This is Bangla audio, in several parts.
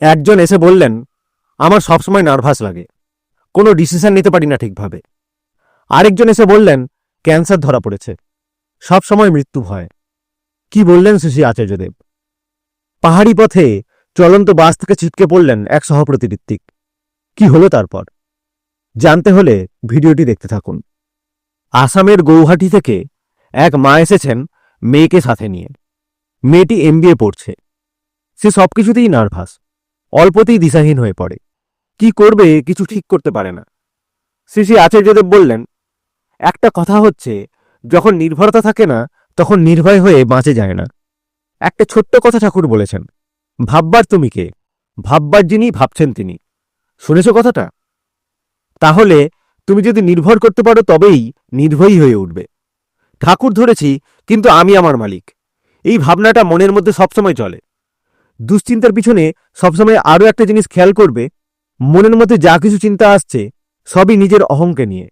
একজন এসে বললেন, আমার সবসময় নার্ভাস লাগে। কোনো ডিসিশন নিতে পারি না ঠিকভাবে। আরেকজন এসে বললেন ক্যান্সার ধরা পড়েছে। সবসময় মৃত্যু ভয়। কি বললেন শ্রী শ্রী আচার্যদেব? পাহাড়ি পথে চলন্ত বাস থেকে ছিটকে পড়লেন এক সহপ্রতি ঋত্বিক কি হলো তারপর? জানতে হলে ভিডিওটি দেখতে থাকুন। আসামের গৌহাটি থেকে এক মা এসেছেন মেয়েকে সাথে নিয়ে। মেয়েটি এমবিএ পড়ছে। সে সবকিছুতেই নার্ভাস অল্পতেই দিশাহীন হয়ে পড়ে। কি করবে কিছু ঠিক করতে পারে না। শ্রী শ্রী আচার্যদেব বললেন, একটা কথা হচ্ছে, যখন নির্ভরতা থাকে না, তখন নির্ভয় হয়ে বাঁচে যায় না। একটা ছোট্ট কথা ঠাকুর বলেছেন, ভাববার তুমি কে? ভাববার যিনি, ভাবছেন তিনি। শুনেছ কথাটা? তাহলে তুমি যদি নির্ভর করতে পারো, তবেই নির্ভয়ী হয়ে উঠবে। ঠাকুর ধরেছি, কিন্তু আমি আমার মালিক। এই ভাবনাটা মনের মধ্যে সবসময় চলে। দুশ্চিন্তার পিছনে সবসময় আরও একটা জিনিস খেয়াল করবে, মনের মধ্যে যা কিছু চিন্তা আসছে, সবই নিজের অহংকে নিয়ে।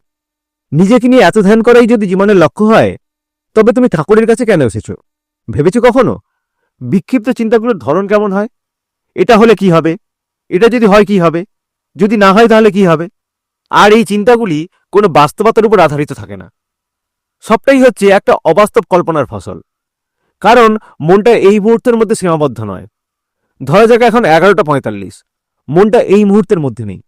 নিজেকে নিয়ে এত ধ্যান করাই যদি জীবনের লক্ষ্য হয়, তবে তুমি ঠাকুরের কাছে কেন এসেছ? ভেবেছো কখনো? বিক্ষিপ্ত চিন্তাগুলোর ধরন কেমন হয়? এটা হলে কি হবে? এটা যদি হয় কি হবে? যদি না হয় তাহলে কি হবে? আর এই চিন্তাগুলি কোনো বাস্তবতার উপর আধারিত থাকে না। সবটাই হচ্ছে একটা অবাস্তব কল্পনার ফসল। কারণ মনটা এই মুহূর্তের মধ্যে সীমাবদ্ধ নয়। ধরা যাক এখন এগারোটা পঁয়তাল্লিশ। মনটা এই মুহূর্তের মধ্যে নেই।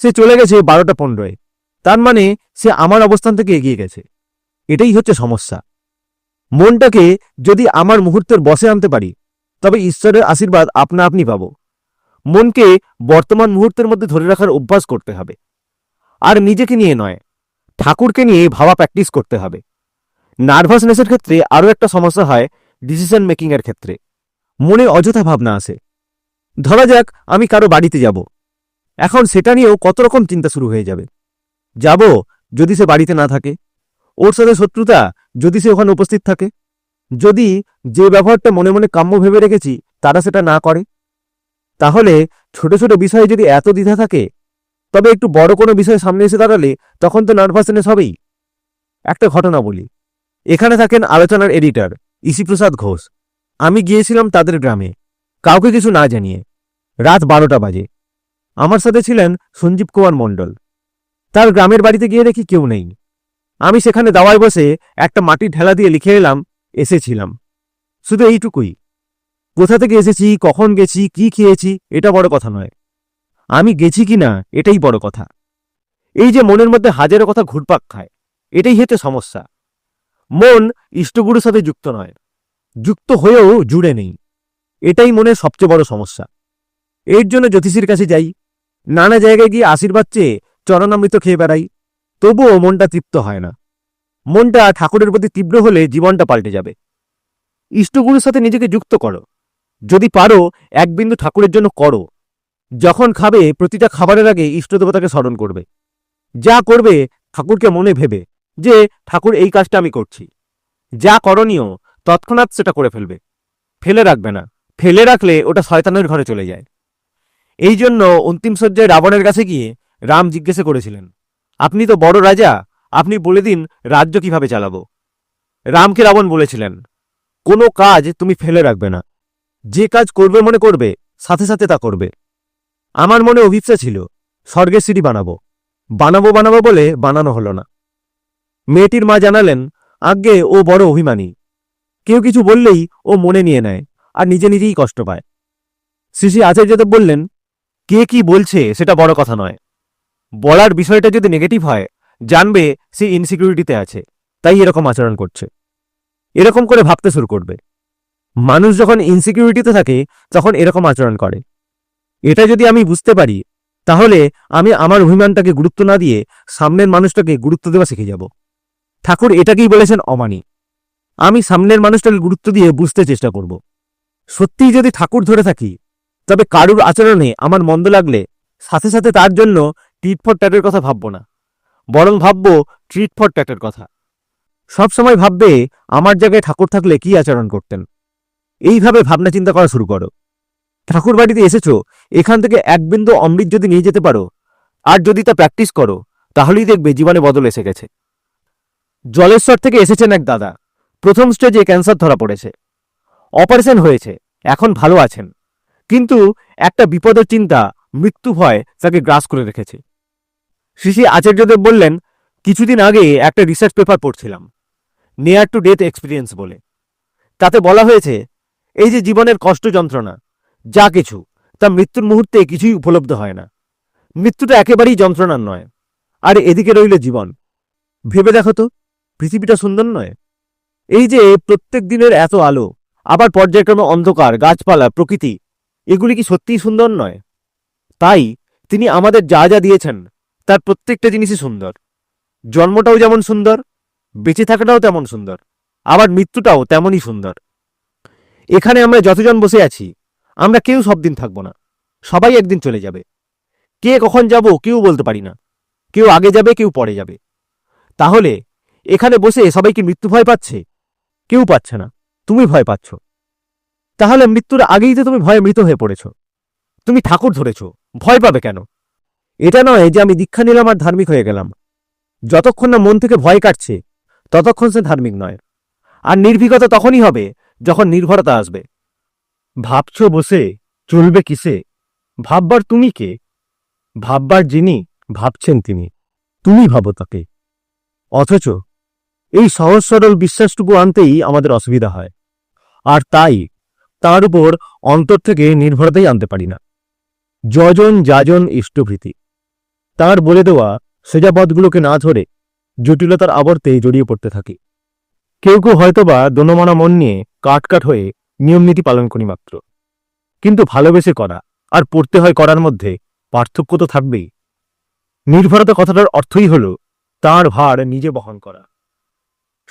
সে চলে গেছে বারোটা পনেরোয়। তার মানে সে আমার অবস্থান থেকে এগিয়ে গেছে। এটাই হচ্ছে সমস্যা। মনটাকে যদি আমার মুহূর্তের বসে আনতে পারি, তবে ঈশ্বরের আশীর্বাদ আপনা আপনি পাব। মনকে বর্তমান মুহূর্তের মধ্যে ধরে রাখার অভ্যাস করতে হবে। আর নিজেকে নিয়ে নয়, ঠাকুরকে নিয়ে ভাবা প্র্যাকটিস করতে হবে। নার্ভাসনেসের ক্ষেত্রে আরও একটা সমস্যা হয় ডিসিশন মেকিংয়ের ক্ষেত্রে। মনে অযথা ভাবনা আসে ধরা যাক, আমি কারও বাড়িতে যাব। এখন সেটা নিয়েও কত রকম চিন্তা শুরু হয়ে যাবে। যাব যদি সে বাড়িতে না থাকে। ওর সাথে শত্রুতা যদি সে ওখানে উপস্থিত থাকে। যদি যে ব্যবহারটা মনে মনে কাম্য ভেবে রেখেছি, তারা সেটা না করে। তাহলে ছোট ছোট বিষয়ে যদি এত দ্বিধা থাকে, তবে একটু বড় কোনো বিষয় সামনে এসে দাঁড়ালে তখন তো নার্ভাসনেস হবেই। একটা ঘটনা বলি। এখানে থাকেন আলোচনার এডিটর ইসিপ্রসাদ ঘোষ। আমি গিয়েছিলাম তাদের গ্রামে। কাউকে কিছু না জানিয়ে। রাত বারোটা বাজে। আমার সাথে ছিলেন সঞ্জীব কুমার মণ্ডল। তার গ্রামের বাড়িতে গিয়ে দেখি কেউ নেই। আমি সেখানে দাওয়ায় বসে একটা মাটির ঢেলা দিয়ে লিখে এলাম, এসেছিলাম। শুধু এইটুকুই। কোথা থেকে এসেছি, কখন গেছি, কি খেয়েছি, এটা বড় কথা নয়। আমি গেছি কি না, এটাই বড় কথা। এই যে মনের মধ্যে হাজারো কথা ঘুরপাক খায়, এটাই হচ্ছে সমস্যা। মন ইষ্টগুরুর সাথে যুক্ত নয়। যুক্ত হয়েও জুড়ে নেই। এটাই মনে সবচেয়ে বড় সমস্যা। এর জন্য জ্যোতিষীর কাছে যাই। নানা জায়গায় গিয়ে আশীর্বাদ চেয়ে চরণামৃত খেয়ে বেড়াই। তবুও মনটা তৃপ্ত হয় না। মনটা ঠাকুরের প্রতি তীব্র হলে জীবনটা পাল্টে যাবে। ইষ্টগুরুর সাথে নিজেকে যুক্ত করো। যদি পারো, এক বিন্দু ঠাকুরের জন্য করো। যখন খাবে, প্রতিটা খাবারের আগে ইষ্টদেবতাকে স্মরণ করবে। যা করবে, ঠাকুরকে মনে ভেবে যে, ঠাকুর, এই কাজটা আমি করছি। যা করণীয় তৎক্ষণাৎ সেটা করে ফেলবে। ফেলে রাখবে না। ফেলে রাখলে ওটা শয়তানের ঘরে চলে যায়। এই জন্য অন্তিম সজ্জায় রাবণের কাছে গিয়ে রাম জিজ্ঞেসে করেছিলেন, আপনি তো বড় রাজা, আপনি বলে দিন রাজ্য কীভাবে চালাবো? রামকে রাবণ বলেছিলেন, কোনো কাজ তুমি ফেলে রাখবে না। যে কাজ করবে মনে করবে, সাথে সাথে তা করবে। আমার মনে অভিপ্সা ছিল, স্বর্গের সিঁড়ি বানাবো। বানাবো বানাবো বলে বানানো হলো না। মেয়েটির মা জানালেন, আজ্ঞে ও বড় অভিমানী কেউ কিছু বললেই ও মনে নিয়ে নেয় আর নিজে নিজেই কষ্ট পায়। শ্রী শ্রী আচার্যদেব বললেন, কে কি বলছে সেটা বড় কথা নয়। বলার বিষয়টা যদি নেগেটিভ হয়, জানবে সে ইনসিকিউরিটিতে আছে, তাই এরকম আচরণ করছে। এরকম করে ভাবতে শুরু করবে। মানুষ যখন ইনসিকিউরিটিতে থাকে, তখন এরকম আচরণ করে। এটা যদি আমি বুঝতে পারি, তাহলে আমি আমার অভিমানটাকে গুরুত্ব না দিয়ে সামনের মানুষটাকে গুরুত্ব দেওয়া শিখে যাব। ঠাকুর এটাকেই বলেছেন অমানি। আমি সামনের মানুষটাকে গুরুত্ব দিয়ে বুঝতে চেষ্টা করব। সত্যিই যদি ঠাকুর ধরে থাকি, তবে কারুর আচরণে আমার মন্দ লাগলে সাথে সাথে তার জন্য ট্রিট ফর ট্যাটের কথা ভাববো না। বরং ভাবব ট্রিট ফর ট্যাটের কথা। সবসময় ভাববে আমার জায়গায় ঠাকুর থাকলে কি আচরণ করতেন। এইভাবে ভাবনা চিন্তা করা শুরু করো। ঠাকুর বাড়িতে এসেছ, এখান থেকে এক বিন্দু অমৃত যদি নিয়ে যেতে পারো, আর যদি তা প্র্যাকটিস করো, তাহলেই দেখবে জীবনে বদল এসে গেছে। জলেশ্বর থেকে এসেছেন এক দাদা। প্রথম স্টেজে ক্যান্সার ধরা পড়েছে। অপারেশন হয়েছে, এখন ভালো আছেন। কিন্তু একটা বিপদের চিন্তা, মৃত্যু ভয় তাকে গ্রাস করে রেখেছে। শ্রী আচার্যদেব বললেন, কিছুদিন আগে একটা রিসার্চ পেপার পড়ছিলাম নিয়ার টু ডেথ এক্সপিরিয়েন্স বলে। তাতে বলা হয়েছে, এই যে জীবনের কষ্ট যন্ত্রণা, যা কিছু, তা মৃত্যুর মুহূর্তে কিছুই উপলব্ধ হয় না। মৃত্যুটা একেবারেই যন্ত্রণার নয়, আর এদিকে রইল জীবন। ভেবে দেখো তো, পৃথিবীটা সুন্দর নয়? এই যে প্রত্যেক দিনের এত আলো, আবার পর্যায়ক্রমে অন্ধকার, গাছপালা, প্রকৃতি, এগুলি কি সত্যিই সুন্দর নয়? তাই তিনি আমাদের যা যা দিয়েছেন, তার প্রত্যেকটা জিনিসই সুন্দর। জন্মটাও যেমন সুন্দর, বেঁচে থাকাটাও তেমন সুন্দর, আবার মৃত্যুটাও তেমনই সুন্দর। এখানে আমরা যতজন বসে আছি, আমরা কেউ সব দিন থাকব না, সবাই একদিন চলে যাবে। কে কখন যাব কেউ বলতে পারি না, কেউ আগে যাবে, কেউ পরে যাবে। তাহলে এখানে বসে সবাই কি মৃত্যু ভয় পাচ্ছে? কেউ পাচ্ছে না। তুমি ভয় পাচ্ছ। তাহলে মৃত্যুর আগেই তো তুমি ভয়ে মৃত হয়ে পড়েছ। তুমি ঠাকুর ধরেছ। ভয় পাবে কেন? এটা নয় যে আমি দীক্ষা নিলাম আর ধার্মিক হয়ে গেলাম। যতক্ষণ না মন থেকে ভয় কাটছে, ততক্ষণ সে ধার্মিক নয়। আর নির্ভীকতা তখনই হবে যখন নির্ভরতা আসবে। ভাবছ বসে? চলবে কিসে? ভাববার তুমি কে? ভাববার যিনি, ভাবছেন তিনি। তুমি ভাবো তাকে। অথচ এই সহজ সরল বিশ্বাসটুকু আনতেই আমাদের অসুবিধা হয়। আর তাই তার উপর অন্তর থেকে নির্ভরতাই আনতে পারি না। যজন যাজন ইষ্টভৃতি। তার বলে দেওয়া সোজা পথগুলোকে না ধরে জটিলতার আবর্তে জড়িয়ে পড়তে থাকি। কেউ কেউ হয়তোবা দনমনা মন নিয়ে কাটকাট হয়ে নিয়মনীতি পালন করি মাত্র। কিন্তু ভালোবেসে করা আর পড়তে হয় করার মধ্যে পার্থক্য তো থাকবেই। নির্ভরতা কথাটার অর্থই হল তার ভার নিজে বহন করা।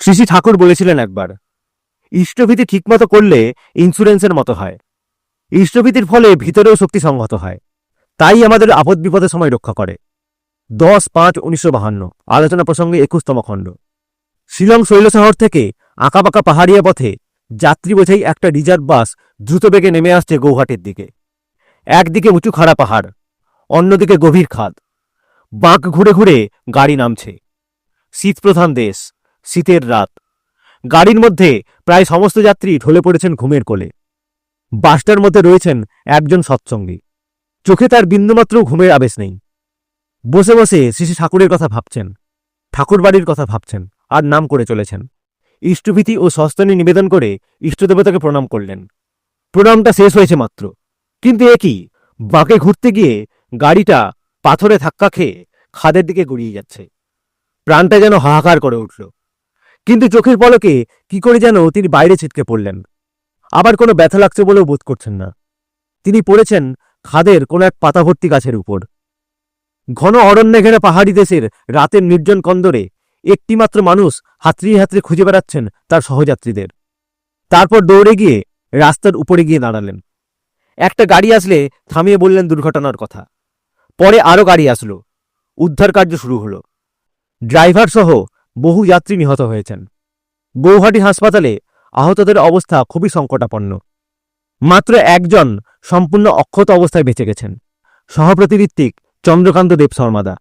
শ্রী শ্রী ঠাকুর বলেছিলেন একবার, ইষ্টভীতি ঠিকমতো করলে ইন্স্যুরেন্সের মতো হয়। ইষ্টভীতির ফলে ভিতরেও শক্তি সংহত হয়। তাই আমাদের আপদ বিপদের সময় রক্ষা করে। দশ পাঁচ উনিশশো বাহান্ন, আলোচনা প্রসঙ্গে একুশতম খণ্ড। শিলং শৈল শহর থেকে আঁকাবাঁকা পাহাড়িয়া পথে যাত্রী বোঝাই একটা রিজার্ভ বাস দ্রুত বেগে নেমে আসছে গৌহাটির দিকে। একদিকে উঁচু খাড়া পাহাড়, অন্যদিকে গভীর খাদ। বাঁক ঘুরে ঘুরে গাড়ি নামছে। শীতপ্রধান দেশ। শীতের রাত। গাড়ির মধ্যে প্রায় সমস্ত যাত্রী ঢলে পড়েছেন ঘুমের কোলে। বাসটার মধ্যে রয়েছেন একজন সৎসঙ্গী। চোখে তার বিন্দুমাত্র ঘুমের আবেশ নেই। বসে বসে শ্রী ঠাকুরের কথা ভাবছেন ঠাকুর বাড়ির কথা ভাবছেন, আর নাম করে চলেছেন। ইষ্টভীতি ও সস্তনী নিবেদন করে ইষ্টদেবতাকে প্রণাম করলেন। প্রণামটা শেষ হয়েছে মাত্র। কিন্তু এ কি? বাঁকে ঘুরতে গিয়ে গাড়িটা পাথরে ধাক্কা খেয়ে খাদের দিকে গড়িয়ে যাচ্ছে। প্রাণটা যেন হাহাকার করে উঠল। কিন্তু চোখের পলকে কি করে যেন তিনি বাইরে ছিটকে পড়লেন। আবার কোনো ব্যথা লাগছে বলেও বোধ করছেন না। তিনি পড়েছেন খাদের কোনো এক পাতাভর্তি গাছের উপর। ঘন অরণ্যে ঘেরা পাহাড়ি দেশের রাতের নির্জন কন্দরে একটিমাত্র মানুষ হাতড়িয়ে হাতড়ে খুঁজে বেড়াচ্ছেন তার সহযাত্রীদের। তারপর দৌড়ে গিয়ে রাস্তার উপরে গিয়ে দাঁড়ালেন। একটা গাড়ি আসলে থামিয়ে বললেন দুর্ঘটনার কথা। পরে আরও গাড়ি আসলো। উদ্ধার কার্য শুরু হলো। ড্রাইভার সহ বহু যাত্রী নিহত হয়েছেন। গৌহাটি হাসপাতালে আহতদের অবস্থা খুবই সংকটাপন্ন। মাত্র একজন সম্পূর্ণ অক্ষত অবস্থায় বেঁচে গেছেন। সহপ্রতিঋত্বিক চন্দ্রকান্ত দেব শর্মাদা।